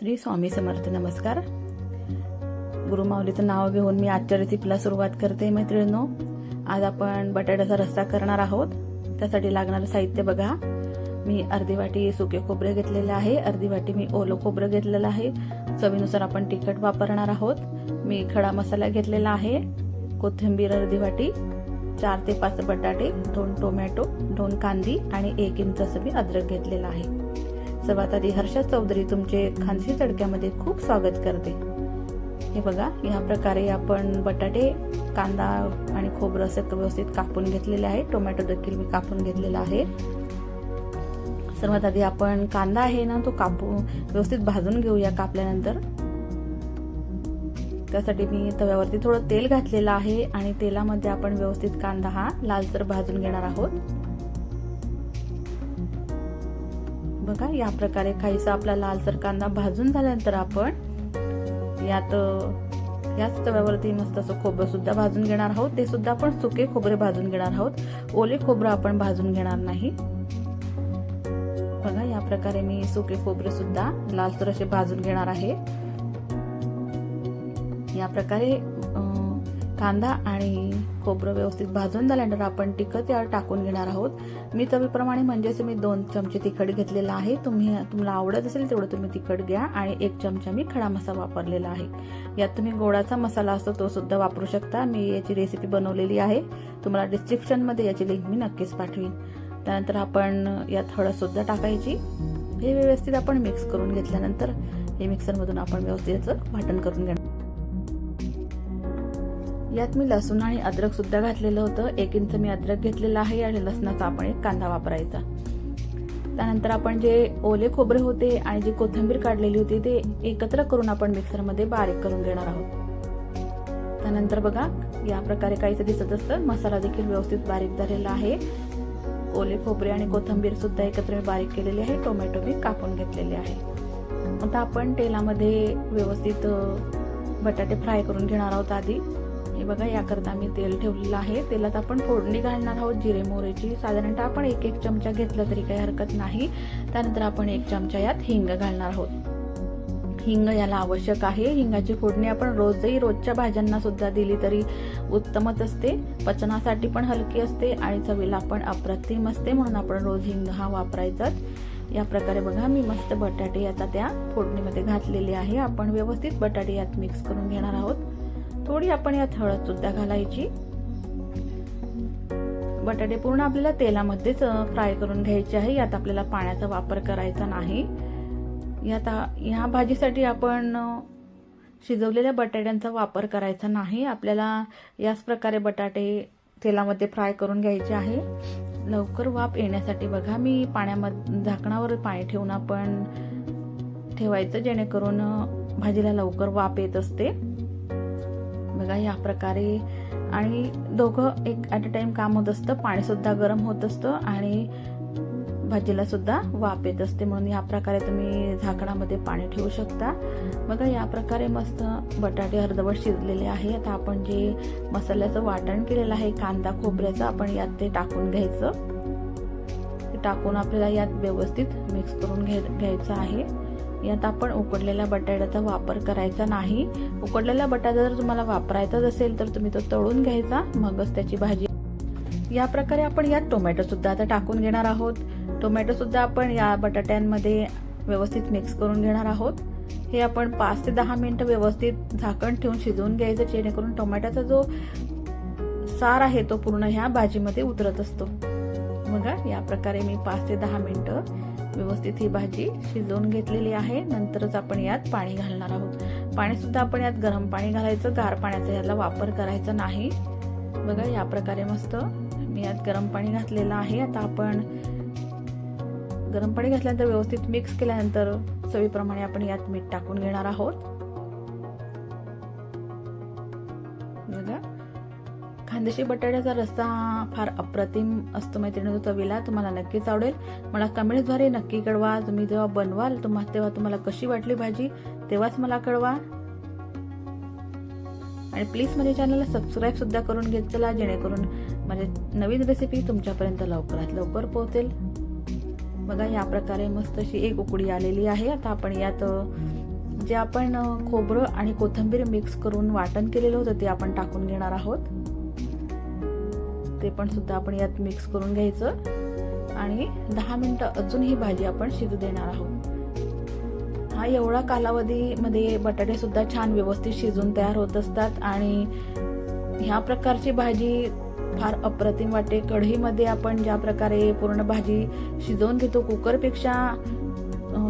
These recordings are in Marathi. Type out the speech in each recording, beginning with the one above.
श्री स्वामी समर्थ नमस्कार. गुरुमाऊलीचं नाव घेऊन मी आजच्या रेसिपीला सुरुवात करते मैत्रिणींनो. आज आपण बटाट्याचा रस्सा करणार आहोत. त्यासाठी लागणारं साहित्य बघा. मी अर्धी वाटी सुके खोबरे घेतलेले आहे. अर्धी वाटी मी ओलं खोबरं घेतलेलं आहे. चवीनुसार आपण तिखट वापरणार आहोत. मी खडा मसाला घेतलेला आहे. कोथिंबीर अर्धी वाटी चार ते पाच बटाटे दोन टोमॅटो दोन कांदी आणि एक इंच असं मी अद्रक घेतलेलं आहे. सर्वात आधी हर्षद चौधरी तुमचे खानसी तडक्यामध्ये खूप स्वागत करते. हे बघा या प्रकारे आपण बटाटे कांदा आणि खोबरं असे व्यवस्थित कापून घेतलेले आहे. टोमॅटो देखील मी कापून घेतलेला आहे. सर्वात आधी आपण कांदा आहे ना तो कापू व्यवस्थित भाजून घेऊया कापल्यानंतर. त्यासाठी मी तव्यावरती थोडं तेल घातलेलं आहे आणि तेलामध्ये आपण व्यवस्थित कांदा हा लालसर भाजून घेणार आहोत. बघा या प्रकारे काहीसा आपला लालसर कांदा भाजून झाल्यानंतर आपण यात याच तव्यावरती मस्त असं खोबरं सुद्धा भाजून घेणार आहोत. ते सुद्धा आपण सुके खोबरे भाजून घेणार आहोत. ओले खोबरं आपण भाजून घेणार नाही. बघा या प्रकारे मी सुके खोबरे सुद्धा लालसर असे भाजून घेणार आहे. या प्रकारे कांदा आणि खोबरं व्यवस्थित भाजून झाल्यानंतर आपण तिखट यावर टाकून घेणार आहोत. मी चवीप्रमाणे म्हणजेच मी दोन चमचे तिखट घेतलेला आहे. तुम्ही तुम्हाला आवडत असेल तेवढं तुम्ही तिखट घ्या आणि एक चमचा मी खडा मसाला वापरलेला आहे. यात तुम्ही गोडाचा मसाला असतो तो सुद्धा वापरू शकता. मी याची रेसिपी बनवलेली आहे. तुम्हाला डिस्क्रिप्शनमध्ये याची लिंक मी नक्कीच पाठवीन. त्यानंतर आपण यात हळदसुद्धा टाकायची. हे व्यवस्थित आपण मिक्स करून घेतल्यानंतर हे मिक्सरमधून आपण व्यवस्थित याचं वाटण करून घेणार यात मी लसूण आणि अद्रक सुद्धा घातलेलं होतं. एक इंच मी अद्रक घेतलेलं आहे आणि लसणाचा आपण एक कांदा वापरायचा. त्यानंतर आपण जे ओले खोबरे होते आणि जी कोथिंबीर काढलेली होती ते एकत्र करून आपण मिक्सरमध्ये बारीक करून घेणार आहोत. त्यानंतर बघा या प्रकारे काहीच दिसत असतं. मसाला देखील व्यवस्थित बारीक झालेला आहे. ओले खोबरे आणि कोथिंबीर सुद्धा एकत्र मी बारीक केलेली आहे. टोमॅटो मी कापून घेतलेले आहे. आता आपण तेलामध्ये व्यवस्थित बटाटे फ्राय करून घेणार आहोत आधी. हे बघा याकरता मी तेल ठेवलेलं आहे. तेलात आपण फोडणी घालणार आहोत जिरे मोहरीची. साधारणतः आपण एक एक चमचा घेतला तरी काही हरकत नाही. त्यानंतर आपण एक चमचा यात हिंग घालणार आहोत. हिंग याला आवश्यक आहे. हिंगाची फोडणी आपण रोजही रोजच्या भाज्यांना सुद्धा दिली तरी उत्तमच असते. पचनासाठी पण हलकी असते आणि चवीला पण अप्रतिम असते. म्हणून आपण रोज हिंग हा वापरायचाच या प्रकारे बघा मी मस्त बटाटे आता त्या फोडणीमध्ये घातलेले आहे. आपण व्यवस्थित बटाटे यात मिक्स करून घेणार आहोत. थोडी आपण यात हळद सुद्धा घालायची. बटाटे पूर्ण आपल्याला तेलामध्येच फ्राय करून घ्यायचे आहे. यात आपल्याला पाण्याचा वापर करायचा नाही. यात ह्या भाजीसाठी आपण शिजवलेल्या बटाट्यांचा वापर करायचा नाही. आपल्याला याच प्रकारे बटाटे तेलामध्ये फ्राय करून घ्यायचे आहे. लवकर वाफ येण्यासाठी बघा मी पाण्यामध्ये झाकणावर पाणी ठेवून आपण ठेवायचं जेणेकरून भाजीला लवकर वाफ येत असते. बघा या प्रकारे आणि दोघं एक ॲट अ टाइम काम होत असतं पाणीसुद्धा गरम होत असतं आणि भाजीला सुद्धा वाफ येत असते. म्हणून या प्रकारे तुम्ही झाकणामध्ये पाणी ठेवू शकता. बघा या प्रकारे मस्त बटाटे अर्धवट शिजलेले आहे आता आपण जे मसाल्याचं वाटण केलेलं आहे कांदा खोबऱ्याचं आपण यात ते टाकून घ्यायचं. टाकून आपल्याला यात व्यवस्थित मिक्स करून घे घ्यायचं आहे. यात आपण उकडलेल्या बटाट्याचा वापर करायचा नाही. उकडलेला बटाटा जर तुम्हाला वापरायचाच असेल तर तुम्ही तो तळून घ्यायचा मगच त्याची भाजी. या प्रकारे आपण यात टोमॅटो सुद्धा आता टाकून घेणार आहोत. टोमॅटो सुद्धा आपण या बटाट्यांमध्ये व्यवस्थित मिक्स करून घेणार आहोत. हे आपण पाच ते दहा मिनिटं व्यवस्थित झाकण ठेवून शिजवून घ्यायचं जेणेकरून टोमॅटोचा जो सार आहे तो पूर्ण ह्या भाजीमध्ये उतरत असतो. बघा या प्रकारे मी पाच ते दहा मिनिटं व्यवस्थित ही भाजी शिजवून घेतलेली आहे. नंतरच आपण यात पाणी घालणार आहोत. पाणी सुद्धा आपण यात गरम पाणी घालायचं. गार पाण्याचा याला वापर करायचा नाही. बघा या प्रकारे मस्त मी यात गरम पाणी घातलेलं आहे. आता आपण गरम पाणी घातल्यानंतर व्यवस्थित मिक्स केल्यानंतर चवीप्रमाणे आपण यात मीठ टाकून घेणार आहोत. खानदेशी बटाट्याचा रस्सा फार अप्रतिम असतो मैत्रिणी चवीला तुम्हाला नक्कीच आवडेल. मला कमेंट्सद्वारे नक्की कळवा. तुम्ही जेव्हा बनवाल तुम्हाला तेव्हा तुम्हाला कशी वाटली भाजी तेव्हाच मला कळवा. आणि प्लीज माझ्या चॅनलला सबस्क्राईब सुद्धा करून घेत चला जेणेकरून माझे नवीन रेसिपी तुमच्यापर्यंत लवकरात लवकर पोहोचेल. बघा या प्रकारे मस्त अशी एक उकडी आलेली आहे. आता आपण यात जे आपण खोबरं आणि कोथिंबीर मिक्स करून वाटण केलेलं होतं ते आपण टाकून घेणार आहोत. ते पण सुद्धा आपण यात मिक्स करून घ्यायचं. आणि दहा मिनटं अजून ही भाजी आपण शिजू देणार आहोत. हा एवढा कालावधीमध्ये बटाटे सुद्धा छान व्यवस्थित शिजून तयार होत असतात आणि ह्या प्रकारची भाजी फार अप्रतिम वाटते कढईमध्ये आपण ज्या प्रकारे पूर्ण भाजी शिजवून घेतो कुकरपेक्षा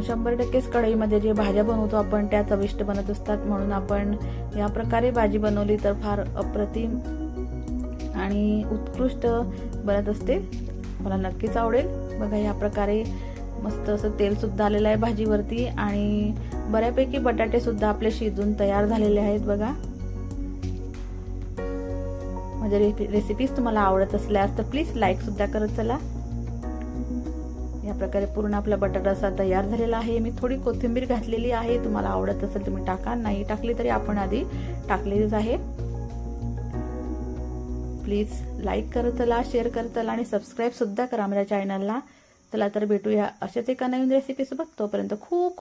शंभर टक्केच कढईमध्ये जे भाज्या बनवतो आपण त्या चविष्ट बनत असतात. म्हणून आपण या प्रकारे भाजी बनवली तर फार अप्रतिम आणि उत्कृष्ट बनत असते. मला नक्कीच आवडेल. बघा या प्रकारे मस्त असं तेलसुद्धा आलेलं आहे भाजीवरती आणि बऱ्यापैकी बटाटेसुद्धा आपले शिजून तयार झालेले आहेत बघा. माझ्या रेसिपीज तुम्हाला आवडत असल्यास तर प्लीज लाईकसुद्धा करत चला. या प्रकारे पूर्ण आपला बटाटा असा तयार झालेला आहे. मी थोडी कोथिंबीर घातलेली आहे. तुम्हाला आवडत असेल तुम्ही टाका. नाही टाकली तरी आपण आधी टाकलेलीच आहे. प्लीज लाईक करत चला शेअर करत चला आणि सबस्क्राईबसुद्धा करा माझ्या चॅनलला. चला तर भेटूया अशाच एका नवीन रेसिपीसोबत तोपर्यंत खूप